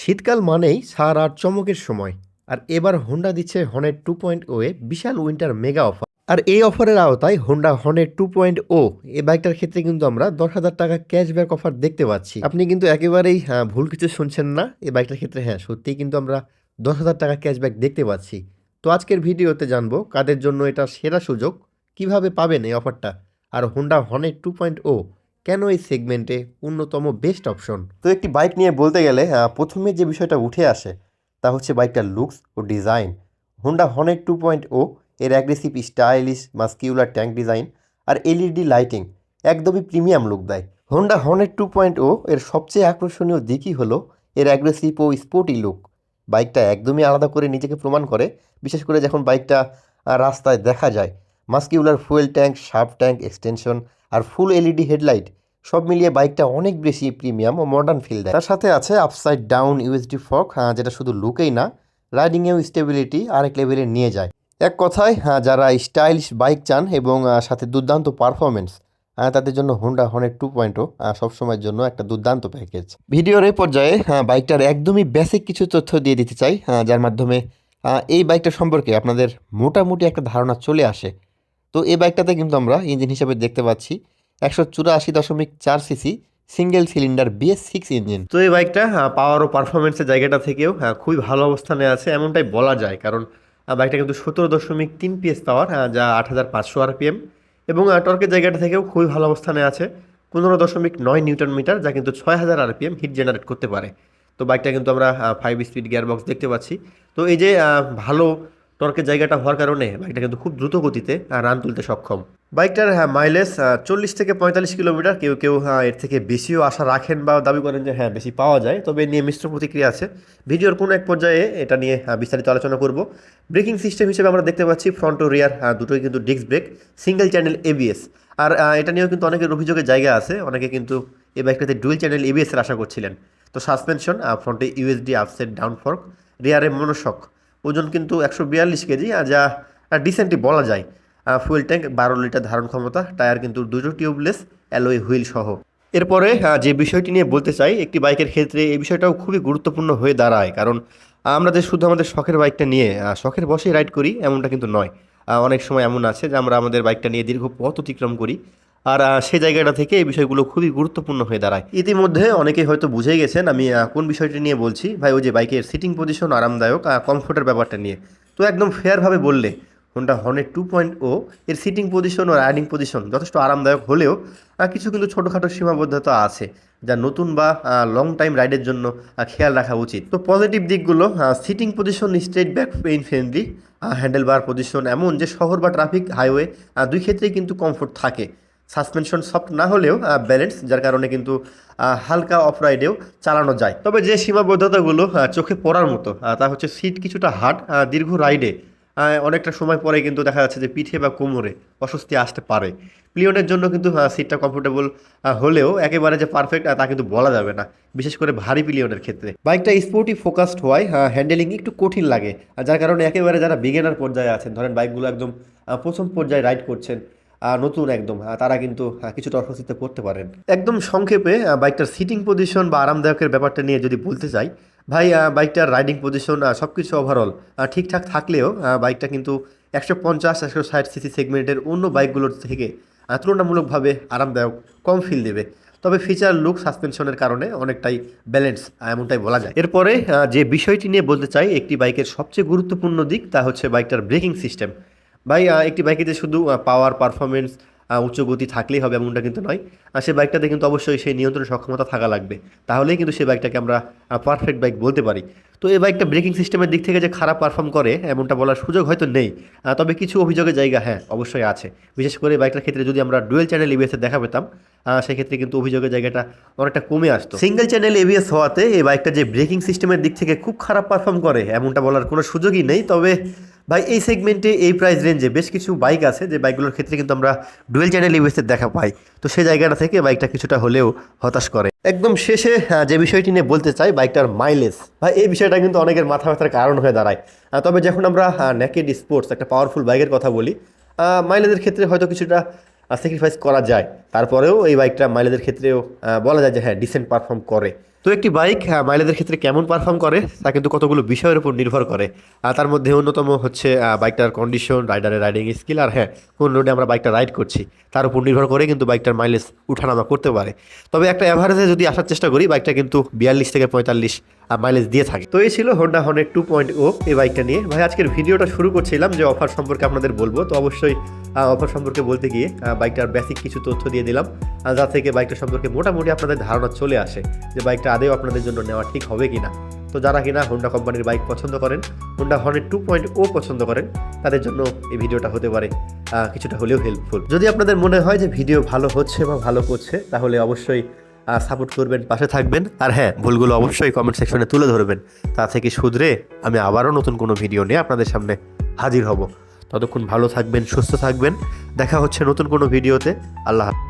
শীতকাল মানেই সার আর চমকের সময় আর এবার হোন্ডা দিচ্ছে হর্নেট টু পয়েন্ট ও এ বিশাল উইন্টার মেগা অফার আর এই অফারের আওতায় Honda Hornet two point o এই বাইকটার ক্ষেত্রে কিন্তু আমরা দশ হাজার টাকা ক্যাশব্যাক অফার দেখতে পাচ্ছি। আপনি কিন্তু একেবারেই হ্যাঁ, ভুল কিছু শুনছেন না এই বাইকটার ক্ষেত্রে। হ্যাঁ সত্যিই কিন্তু আমরা দশ হাজার টাকা ক্যাশব্যাক দেখতে পাচ্ছি। তো আজকের ভিডিওতে জানব কাদের জন্য এটা সেরা সুযোগ কীভাবে পাবেন এই অফারটা আর Honda Hornet two point o কেন এই সেগমেন্টে অন্যতম বেস্ট অপশন তো একটি বাইক নিয়ে বলতে গেলে প্রথমে যে বিষয়টা উঠে আসে, তা হচ্ছে বাইকটার লুকস ও design Honda Hornet two point o এর aggressive stylish muscular tank design আর এলইডি লাইটিং একদমই প্রিমিয়াম লুক দেয়। Honda Hornet two point o এর সবচেয়ে আকর্ষণীয় দিকই হলো এর অ্যাগ্রেসিভ ও স্পোর্টি লুক বাইকটা একদমই আলাদা করে নিজেকে প্রমাণ করে, বিশেষ করে যখন বাইকটা রাস্তায় দেখা যায়। Muscular fuel tank sharp tank extension আর ফুল এলইডি হেডলাইট সব মিলিয়ে বাইকটা অনেক বেশি প্রিমিয়াম ও মডার্ন ফিল দেয়। তার সাথে আছে আপসাইড ডাউন ইউএসডি ফক হ্যাঁ যেটা শুধু লুকেই না রাইডিংয়েও স্টেবিলিটি আরেক লেভেলে নিয়ে যায়। এক কথায় হ্যাঁ, যারা স্টাইলিশ বাইক চান এবং সাথে দুর্দান্ত পারফরমেন্স হ্যাঁ তাদের জন্য হোন্ডা হর্নেট টু পয়েন্টও সবসময়ের জন্য একটা দুর্দান্ত প্যাকেজ ভিডিওর এই পর্যায়ে হ্যাঁ, বাইকটার একদমই বেসিক কিছু তথ্য দিয়ে দিতে চাই হ্যাঁ, যার মাধ্যমে এই বাইকটা সম্পর্কে আপনাদের মোটামুটি একটা ধারণা চলে আসে। তো এই বাইকটাতে কিন্তু আমরা ইঞ্জিন হিসাবে দেখতে পাচ্ছি একশো চুরাশি দশমিক চার CC single cylinder BS six engine. তো এই বাইকটা পাওয়ার ও পারফরমেন্সের জায়গাটা থেকেও খুবই ভালো অবস্থানে আছে, এমনটাই বলা যায়, কারণ বাইকটা কিন্তু সতেরো দশমিক তিন পিএস পাওয়ার যা আট হাজার পাঁচশো আরপিএম এবং টর্কের জায়গাটা থেকেও খুবই ভালো অবস্থানে আছে, পনেরো দশমিক নয় নিউটন মিটার, যা কিন্তু ছয় হাজার আরপিএম হিট জেনারেট করতে পারে। তো বাইকটা কিন্তু আমরা ফাইভ স্পিড গিয়ার বক্স দেখতে পাচ্ছি। তো এই যে ভালো টর্কের জায়গাটা হওয়ার কারণে বাইকটা কিন্তু খুব দ্রুত গতিতে রান তুলতে সক্ষম। বাইকটার হ্যাঁ মাইলেজ চল্লিশ থেকে পঁয়তাল্লিশ কিলোমিটার। কেউ কেউ হ্যাঁ, এর থেকে বেশিও আশা রাখেন বা দাবি করেন যে হ্যাঁ বেশি পাওয়া যায়। তবে নিয়ে মিশ্র প্রতিক্রিয়া আছে। ভিডিওর কোনো এক পর্যায়ে এটা নিয়ে আহ, বিস্তারিত আলোচনা করব। ব্রেকিং সিস্টেম হিসেবে আমরা দেখতে পাচ্ছি ফ্রন্ট ও রিয়ার দুটোই কিন্তু disc brake single channel ABS আর এটা নিয়েও কিন্তু অনেকের অভিযোগের জায়গা আছে। অনেকে কিন্তু এই বাইকটাতে ডুয়েল চ্যানেল এবিএস এর আশা করছিলেন। তো সাসপেনশন ফ্রন্টে ইউএসডি আপসেট ডাউন ফর্ক রিয়ারে মনোশক ওজন কিন্তু একশো বিয়াল্লিশ কেজি, আর যা ডিসেন্টলি বলা যায়। ফুয়েল ট্যাঙ্ক বারো লিটার ধারণ ক্ষমতা, টায়ার কিন্তু দুটো টিউবলেস অ্যালোই হুইল সহ। এরপরে যে বিষয়টি নিয়ে বলতে চাই, একটি বাইকের ক্ষেত্রে এই বিষয়টাও খুবই গুরুত্বপূর্ণ হয়ে দাঁড়ায়, কারণ আমরা যে শুধু আমাদের শখের বাইকটা নিয়ে শখের বসেই রাইড করি, এমনটা কিন্তু নয়। অনেক সময় এমন আছে যে আমরা আমাদের বাইকটা নিয়ে দীর্ঘ পথ অতিক্রম করি আর সেই জায়গাটা থেকে এই বিষয়গুলো খুবই গুরুত্বপূর্ণ হয়ে দাঁড়ায়। ইতিমধ্যে অনেকেই হয়তো বুঝেই গেছেন আমি কোন বিষয়টি নিয়ে বলছি। ভাই, ওই যে বাইকের সিটিং পজিশন আরামদায়ক কমফোর্টের ব্যাপারটা নিয়ে। তো একদম ফেয়ারভাবে বললে হোন্ডা হর্নের টু পয়েন্ট ও এর সিটিং পজিশন ও রাইডিং পজিশন যথেষ্ট আরামদায়ক হলেও কিছু কিন্তু ছোটোখাটো সীমাবদ্ধতা আছে, যা নতুন বা লং টাইম রাইডের জন্য খেয়াল রাখা উচিত। তো পজিটিভ দিকগুলো seating position straight back pain friendly handle bar position এমন যে শহর বা ট্রাফিক হাইওয়ে দুই ক্ষেত্রেই কিন্তু কমফোর্ট থাকে। সাসপেনশন সফট না হলেও ব্যালেন্স যার কারণে কিন্তু হালকা অফ রাইডেও চালানো যায়। তবে যে সীমাবদ্ধতাগুলো চোখে পড়ার মতো তা হচ্ছে সিট কিছুটা হার্ড দীর্ঘ রাইডে অনেকটা সময় পরে কিন্তু দেখা যাচ্ছে যে পিঠে বা কোমরে অস্বস্তি আসতে পারে। প্লিয়নের জন্য কিন্তু সিটটা কমফোর্টেবল হলেও একেবারে যে পারফেক্ট তা কিন্তু বলা যাবে না, বিশেষ করে ভারী প্লিয়নের ক্ষেত্রে। বাইকটা স্পোর্টি ফোকাসড হওয়ায় হ্যান্ডেলিং একটু কঠিন লাগে, যার কারণে একেবারে যারা বিগেনার পর্যায়ে আছেন, ধরেন বাইকগুলো একদম প্রথম পর্যায়ে রাইড করছেন নতুন একদম। তারা কিন্তু কিছুটা অস্বস্তিতে পড়তে পারেন। একদম সংক্ষেপে বাইকটার সিটিং পজিশন বা আরামদায়কের ব্যাপারটা নিয়ে যদি বলতে চাই, ভাই বাইকটার রাইডিং পজিশন সব কিছু ওভারঅল ঠিকঠাক থাকলেও বাইকটা কিন্তু একশো পঞ্চাশ, একশো ষাট সিসি সেগমেন্টের অন্য বাইকগুলোর থেকে তুলনামূলকভাবে আরামদায়ক, কম ফিল দেবে। তবে ফিচার লুক সাসপেনশনের কারণে অনেকটাই ব্যালেন্স এমনটাই বলা যায়। এরপরে যে বিষয়টি নিয়ে বলতে চাই, একটি বাইকের সবচেয়ে গুরুত্বপূর্ণ দিক, তা হচ্ছে বাইকটার ব্রেকিং সিস্টেম ভাই একটি বাইকে যে শুধু পাওয়ার পারফরমেন্স উচ্চ গতি থাকলেই হবে এমনটা কিন্তু নয়। আর সেই বাইকটাতে কিন্তু অবশ্যই সেই নিয়ন্ত্রণ সক্ষমতা থাকা লাগবে। তাহলেই কিন্তু সেই বাইকটাকে আমরা পারফেক্ট বাইক বলতে পারি। তো এই বাইকটা ব্রেকিং সিস্টেমের দিক থেকে যে খারাপ পারফর্ম করে, এমনটা বলার সুযোগ হয়তো নেই। তবে কিছু অভিযোগের জায়গা হ্যাঁ অবশ্যই আছে। বিশেষ করে বাইকটার ক্ষেত্রে যদি আমরা ডুয়েল চ্যানেল এবিএসে দেখা পেতাম সেক্ষেত্রে কিন্তু অভিযোগের জায়গাটা অনেকটা কমে আসতো। সিঙ্গেল চ্যানেল এবিএস হওয়াতে এই বাইকটা যে ব্রেকিং সিস্টেমের দিক থেকে খুব খারাপ পারফর্ম করে, এমনটা বলার কোনো সুযোগই নেই। তবে ভাই, এই সেগমেন্টে এই প্রাইস রেঞ্জে বেশ কিছু বাইক আছে যে বাইকগুলোর ক্ষেত্রে কিন্তু আমরা ডুয়েল চ্যানেল ইউএসের দেখা পাই। তো সেই জায়গাটা থেকে বাইকটা কিছুটা হলেও হতাশ করে। একদম শেষে যে বিষয়টি নিয়ে বলতে চাই বাইকটার মাইলেজ ভাই, এই বিষয়টা কিন্তু অনেকের মাথা ব্যথার কারণ হয়ে দাঁড়ায়। তবে যখন আমরা নেকেড স্পোর্টস একটা পাওয়ারফুল বাইকের কথা বলি মাইলেজের ক্ষেত্রে হয়তো কিছুটা স্যাক্রিফাইস করা যায়। তারপরেও এই বাইকটা মাইলেজের ক্ষেত্রেও বলা যায় যে হ্যাঁ ডিসেন্ট পারফর্ম করে। তো একটি বাইক মাইলেজের ক্ষেত্রে কেমন পারফর্ম করে, তা কিন্তু কতগুলো বিষয়ের উপর নির্ভর করে। আর তার মধ্যে অন্যতম হচ্ছে বাইকটার কন্ডিশন রাইডারের রাইডিং স্কিল আর হ্যাঁ কোন রোডে আমরা বাইকটা রাইড করছি, তার উপর নির্ভর করে কিন্তু বাইকটার মাইলেজ উঠানামা করতে পারে। তবে একটা অ্যাভারেজে যদি আসার চেষ্টা করি, বাইকটা কিন্তু বিয়াল্লিশ থেকে পঁয়তাল্লিশ মাইলেজ দিয়ে থাকে। তো এই ছিল হোন্ডা হনের টু পয়েন্ট ও এই বাইকটা নিয়ে। ভাই, আজকের ভিডিওটা শুরু করছিলাম যে অফার সম্পর্কে আপনাদের বলব। তো অবশ্যই অফার সম্পর্কে বলতে গিয়ে বাইকটার বেসিক কিছু তথ্য দিয়ে দিলাম যা থেকে বাইকটা সম্পর্কে মোটামুটি আপনাদের ধারণা চলে আসে, যে বাইকটা আদেও আপনাদের জন্য নেওয়া ঠিক হবে কিনা। তো যারা কিনা হোন্ডা কোম্পানির বাইক পছন্দ করেন হোন্ডা হর্নের টু পয়েন্ট ও পছন্দ করেন, তাদের জন্য এই ভিডিওটা হতে পারে কিছুটা হলেও হেল্পফুল যদি আপনাদের মনে হয় যে ভিডিও ভালো হচ্ছে বা ভালো করছে, তাহলে অবশ্যই সাপোর্ট করবেন, পাশে থাকবেন। আর হ্যাঁ ভুলগুলো অবশ্যই কমেন্ট সেকশনে তুলে ধরবেন। তা থেকে শুধরে আমি আবারও নতুন কোনো ভিডিও নিয়ে আপনাদের সামনে হাজির হব। ততক্ষণ ভালো থাকবেন, সুস্থ থাকবেন। দেখা হচ্ছে নতুন কোনো ভিডিওতে আল্লাহ হাফেজ।